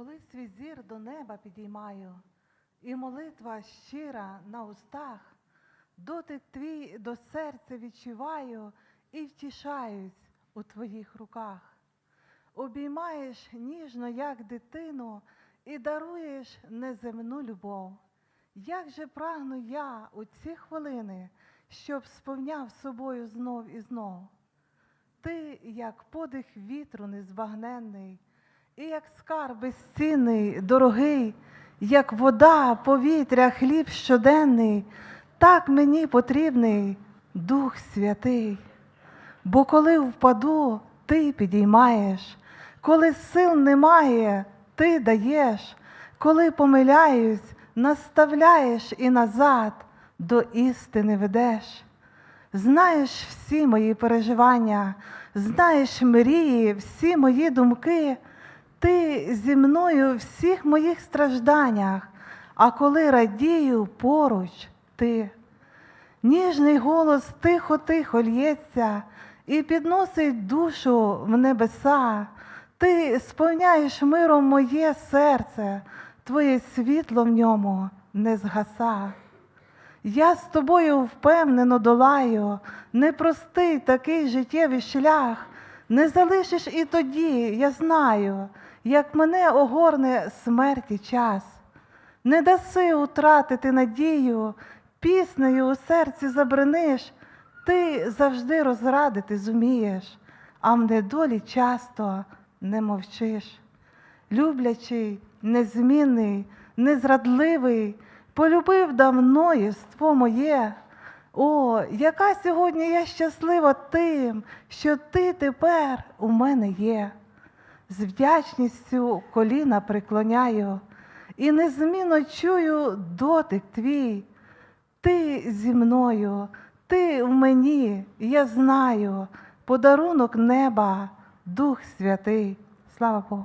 Коли свій зір до неба підіймаю, і молитва щира на устах, дотик твій до серця відчуваю і втішаюсь у твоїх руках. Обіймаєш ніжно, як дитину, і даруєш неземну любов. Як же прагну я у ці хвилини, щоб сповняв собою знов і знов. Ти, як подих вітру незбагненний, і як скарб безцінний, дорогий, як вода, повітря, хліб щоденний, так мені потрібний Дух Святий. Бо коли впаду, ти підіймаєш, коли сил немає, ти даєш, коли помиляюсь, наставляєш і назад до істини ведеш. Знаєш всі мої переживання, знаєш мрії, всі мої думки. Ти зі мною в всіх моїх стражданнях, а коли радію поруч ти. Ніжний голос тихо-тихо лється і підносить душу в небеса. Ти сповняєш миром моє серце, твоє світло в ньому не згаса. Я з тобою впевнено долаю, непростий такий життєвий шлях. Не залишиш і тоді, я знаю, як мене огорне смерті час. Не даси утратити надію, піснею у серці забриниш, ти завжди розрадити зумієш, а в недолі часто не мовчиш. Люблячий, незмінний, незрадливий, полюбив давно єство моє. О, яка сьогодні я щаслива тим, що ти тепер у мене є. З вдячністю коліна преклоняю і незмінно чую дотик твій. Ти зі мною, ти в мені, я знаю, подарунок неба, Дух Святий. Слава Богу.